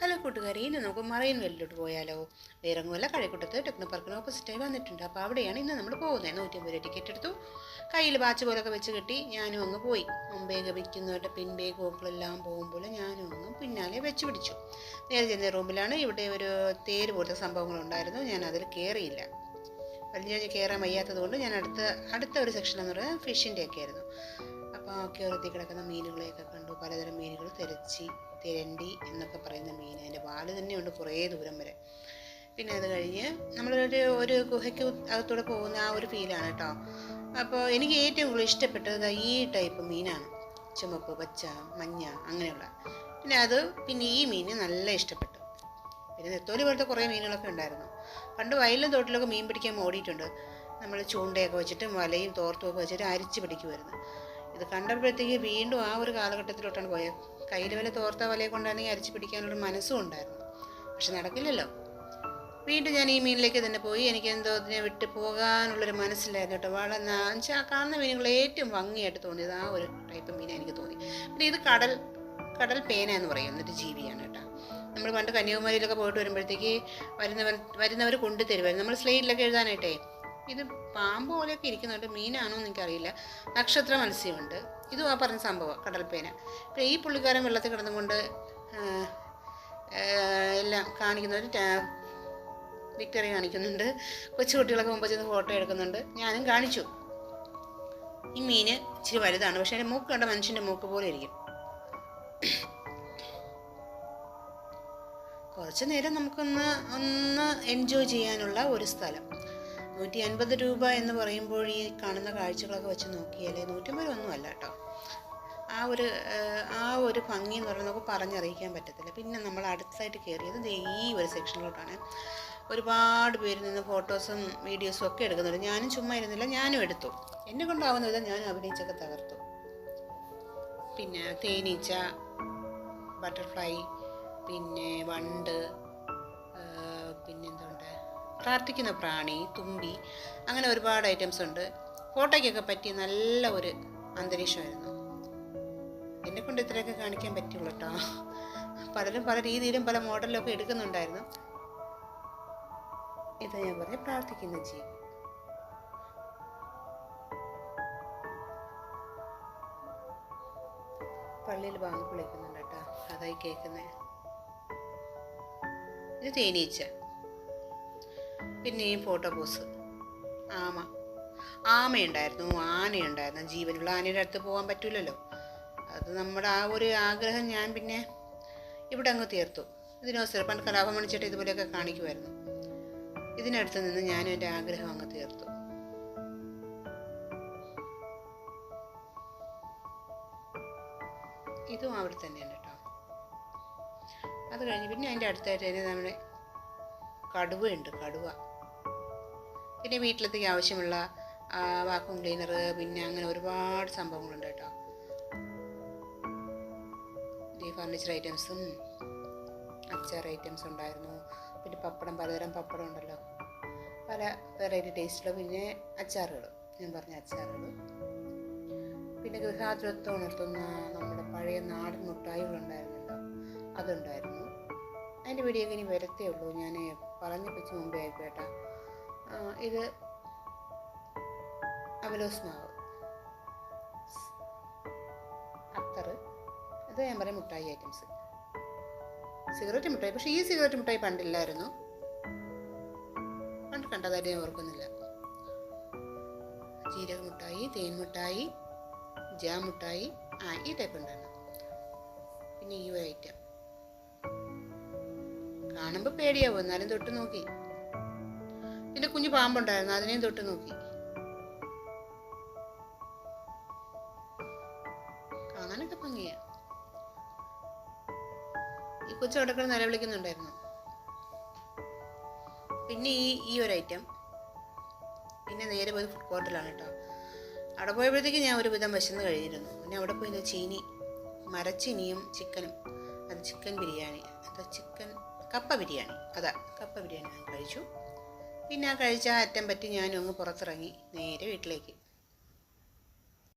Hello കൂട്ടുകാരി ഇന്ന് നമുക്ക് മറൈൻ വെല്ലിലോട്ട് പോയാലോ? വേറെങ്ങുമല്ല കഴിക്കൂട്ടത്ത് ടെക്നോ പാർക്കിന് ഓപ്പോസിറ്റായി വന്നിട്ടുണ്ട്. അപ്പോൾ അവിടെയാണ് ഇന്ന് നമ്മൾ പോകുന്നത്. നൂറ്റമ്പത് രൂപ ടിക്കറ്റ് എടുത്തു. കയ്യിൽ വാച്ച് പോലൊക്കെ വെച്ച് കെട്ടി ഞാനും അങ്ങ് പോയി. മുമ്പേക്ക് വിൽക്കുന്നവരുടെ പിൻപേ ഓക്കളെല്ലാം പോകുമ്പോൾ ഞാനും അങ്ങ് പിന്നാലെ വെച്ച് പിടിച്ചു. നേരെ ചെന്ന റൂമിലാണ് ഇവിടെ ഒരു തേര് പോലത്തെ സംഭവങ്ങളുണ്ടായിരുന്നു ഞാൻ അതിൽ കയറിയില്ല വലിയ കയറാൻ വയ്യാത്തത് കൊണ്ട് ഞാൻ അടുത്ത അടുത്ത ഒരു സെക്ഷൻ എന്ന് പറയുന്നത് ഫിഷിന്റെ ഒക്കെ ആയിരുന്നു. കയറത്തി കിടക്കുന്ന മീനുകളെയൊക്കെ കണ്ടു. പലതരം മീനുകൾ തിരച്ചി തിരണ്ടി എന്നൊക്കെ പറയുന്ന മീൻ. അതിന്റെ വാൽ തന്നെയുണ്ട് കുറേ ദൂരം വരെ. പിന്നെ അത് കഴിഞ്ഞ് നമ്മളൊരു ഒരു ഗുഹയ്ക്ക് അകത്തൂടെ പോകുന്ന ആ ഒരു ഫീലാണ് കേട്ടോ അപ്പോൾ എനിക്ക് ഏറ്റവും കൂടുതൽ ഇഷ്ടപ്പെട്ടത് ഈ ടൈപ്പ് മീനാണ്. ചുമപ്പ് പച്ച മഞ്ഞ അങ്ങനെയുള്ള. പിന്നെ അത് പിന്നെ ഈ മീൻ നല്ല ഇഷ്ടപ്പെട്ടു. പിന്നെ നെത്തോലി പോലത്തെ കുറേ മീനുകളൊക്കെ ഉണ്ടായിരുന്നു. പണ്ട് വയലിലും തോട്ടിലൊക്കെ മീൻ പിടിക്കാൻ ഓടിയിട്ടുണ്ട്. നമ്മൾ ചൂണ്ടയൊക്കെ വെച്ചിട്ട് വലയും തോർത്തും ഒക്കെ വെച്ചിട്ട് അരിച്ച് പിടിക്കുമായിരുന്നു ഇത് കണ്ടപ്പോഴത്തേക്ക് വീണ്ടും ആ ഒരു കാലഘട്ടത്തിലോട്ടാണ് പോയത്. കയ്യിൽ വല്ല തോർത്ത വലയെ കൊണ്ടാണെങ്കിൽ അരിച്ചു പിടിക്കാനുള്ള മനസ്സും ഉണ്ടായിരുന്നു. പക്ഷെ നടക്കില്ലല്ലോ. വീണ്ടും ഞാൻ ഈ മീനിലേക്ക് തന്നെ പോയി. എനിക്ക് എന്തോ ഇതിനെ വിട്ട് പോകാനുള്ളൊരു മനസ്സിലായിരുന്നു കേട്ടോ. വളരെ വെച്ചാൽ കാണുന്ന മീനുകൾ ഏറ്റവും ഭംഗിയായിട്ട് തോന്നിയത് ആ ഒരു ടൈപ്പ് മീനാണ് എനിക്ക് തോന്നി. പിന്നെ ഇത് കടൽ കടൽ പേന എന്ന് പറയുന്ന ഒരു ജീവിയാണ് കേട്ടോ. നമ്മൾ പണ്ട് കന്യാകുമാരിയിലൊക്കെ പോയിട്ട് വരുമ്പോഴത്തേക്ക് വരുന്നവർ വരുന്നവർ കൊണ്ടുതരുമായിരുന്നു നമ്മൾ സ്ലേറ്റിലൊക്കെ എഴുതാനായിട്ടേ ഇത് പാമ്പ് പോലെയൊക്കെ ഇരിക്കുന്നുണ്ട് മീനാണോ എന്ന് എനിക്കറിയില്ല. നക്ഷത്ര മത്സ്യമുണ്ട്. ഇതും ആ പറഞ്ഞ സംഭവം കടൽപ്പേന. പിന്നെ ഈ പുള്ളിക്കാരൻ വെള്ളത്തിൽ കിടന്നുകൊണ്ട് എല്ലാം കാണിക്കുന്നൊരു ടാ- വിക്ടറി കാണിക്കുന്നുണ്ട്. കൊച്ചുകുട്ടികളൊക്കെ മുമ്പ് ചെന്ന് ഫോട്ടോ എടുക്കുന്നുണ്ട്. ഞാനും കാണിച്ചു. ഈ മീന് ഇച്ചിരി വലുതാണ് പക്ഷേ അതിന്റെ മൂക്ക് കണ്ട മനുഷ്യന്റെ മൂക്ക് പോലെ ഇരിക്കും. കുറച്ച് നേരം നമുക്കൊന്ന് ഒന്ന് എൻജോയ് ചെയ്യാനുള്ള ഒരു സ്ഥലം. നൂറ്റി അൻപത് രൂപ എന്ന് പറയുമ്പോൾ ഈ കാണുന്ന കാഴ്ചകളൊക്കെ വെച്ച് നോക്കിയാൽ നൂറ്റമ്പത് ഒന്നും അല്ല കേട്ടോ. ആ ഒരു ആ ഒരു ഭംഗി എന്ന് പറയുന്നത് നമുക്ക് പറഞ്ഞറിയിക്കാൻ പറ്റത്തില്ല. പിന്നെ നമ്മൾ അടുത്തായിട്ട് കയറിയത് ഈ ഒരു സെക്ഷനിലോട്ടാണ് ഒരുപാട് പേര് നിന്ന് ഫോട്ടോസും വീഡിയോസും ഒക്കെ എടുക്കുന്നുണ്ട്. ഞാനും ചുമ്മാ ഇരുന്നില്ല ഞാനും എടുത്തു. എന്നെ കൊണ്ടാവുന്ന വിധം ഞാനും അഭിനയിച്ചൊക്കെ തകർത്തു. പിന്നെ തേനീച്ച ബട്ടർഫ്ലൈ പിന്നെ വണ്ട് പ്രാർത്ഥിക്കുന്ന പ്രാണി തുമ്പി അങ്ങനെ ഒരുപാട് ഐറ്റംസ് ഉണ്ട്. ഫോട്ടോയ്ക്കൊക്കെ പറ്റിയ നല്ല ഒരു അന്തരീക്ഷമായിരുന്നു. എന്നെ കൊണ്ട് ഇത്രയൊക്കെ കാണിക്കാൻ പറ്റുള്ളൂ കേട്ടോ പലരും പല രീതിയിലും പല മോഡലിലും ഒക്കെ എടുക്കുന്നുണ്ടായിരുന്നു. ഇത് ഞാൻ പറഞ്ഞ പ്രാർത്ഥിക്കുന്ന ജീവി. പള്ളിയിൽ ബാങ്ക് വിളിക്കുന്നുണ്ട് കേട്ടോ അതായി കേൾക്കുന്നേ ഇത് തേനീച്ച. പിന്നെയും ഫോട്ടോ പോസ് ആമ. ആമയുണ്ടായിരുന്നു ആനയുണ്ടായിരുന്നു. ജീവനുള്ള ആനയുടെ അടുത്ത് പോകാൻ പറ്റില്ലല്ലോ അത് നമ്മുടെ ആ ഒരു ആഗ്രഹം ഞാൻ പിന്നെ ഇവിടെ അങ്ങ് തീർത്തു. ഇതിനവസരം പണ്ട് കലാഭമണിച്ചിട്ട് ഇതുപോലെയൊക്കെ കാണിക്കുമായിരുന്നു. ഇതിനടുത്ത് നിന്ന് ഞാനും എന്റെ ആഗ്രഹം അങ്ങ് തീർത്തു. ഇതും അവിടെ തന്നെയാണ് കേട്ടോ. അത് കഴിഞ്ഞ് പിന്നെ അതിന്റെ അടുത്തായിട്ട് തന്നെ നമ്മുടെ കടുവയുണ്ട് കടുവ. പിന്നെ വീട്ടിലത്തേക്ക് ആവശ്യമുള്ള വാക്വം ക്ലീനർ പിന്നെ അങ്ങനെ ഒരുപാട് സംഭവങ്ങളുണ്ട് കേട്ടോ. ഈ ഫർണിച്ചർ ഐറ്റംസും അച്ചാർ ഐറ്റംസ് ഉണ്ടായിരുന്നു. പിന്നെ പപ്പടം പലതരം പപ്പടം ഉണ്ടല്ലോ. പല വെറൈറ്റി ടേസ്റ്റിലും പിന്നെ അച്ചാറുകൾ. ഞാൻ പറഞ്ഞ അച്ചാറുകൾ. പിന്നെ ഗൃഹാതുരത്വം ഉണർത്തുന്ന നമ്മുടെ പഴയ നാടൻ മുട്ടായികളുണ്ടായിരുന്നല്ലോ അതുണ്ടായിരുന്നു. അതിന്റെ വീഡിയോ ഇനി വരത്തേ ഉള്ളൂ. ഞാൻ പറഞ്ഞപ്പിച്ച് മുമ്പേ ആയിക്കോട്ടെ. ഇത് അവലോസ് മാവ് അത്തർ ഇത് ഞാൻ പറയും മുട്ടായി ഐറ്റംസ്. സിഗരറ്റ് മുട്ടായി. പക്ഷേ ഈ സിഗരറ്റ് മുട്ടായി പണ്ടില്ലായിരുന്നു. പണ്ട് കണ്ടതായിട്ട് ഞാൻ ഓർക്കുന്നില്ല. ജീരക മുട്ടായി തേൻ മുട്ടായി ജാം മുട്ടായി ആ ഈ ടൈപ്പ് ഉണ്ടായിരുന്നു. പിന്നെ ഈ ഒരു ഐറ്റം കാണുമ്പോൾ പേടിയാവും. എന്നാലും തൊട്ട് നോക്കി. പിന്നെ കുഞ്ഞു പാമ്പുണ്ടായിരുന്നു അതിനെയും തൊട്ട് നോക്കി. കാണാനൊക്കെ ഭംഗിയാ. ഈ കൊച്ചു അടക്കം നിലവിളിക്കുന്നുണ്ടായിരുന്നു പിന്നെ ഈ ഈ ഒരു ഐറ്റം പിന്നെ നേരെ പോയത് ഫുഡ് കോർട്ടിലാണ് കേട്ടോ അവിടെ പോയപ്പോഴത്തേക്ക് ഞാൻ ഒരുവിധം വിശന്ന് കഴിഞ്ഞിരുന്നു. പിന്നെ അവിടെ പോയി ചീനി മരച്ചീനിയും ചിക്കനും അത് ചിക്കൻ ബിരിയാണി. അത് ചിക്കൻ കപ്പ ബിരിയാണി. അതാ കപ്പ ബിരിയാണി ഞാൻ കഴിച്ചു. പിന്നെ ആ കഴിച്ച അറ്റം പറ്റി ഞാനും അങ്ങ് പുറത്തിറങ്ങി നേരെ വീട്ടിലേക്ക്.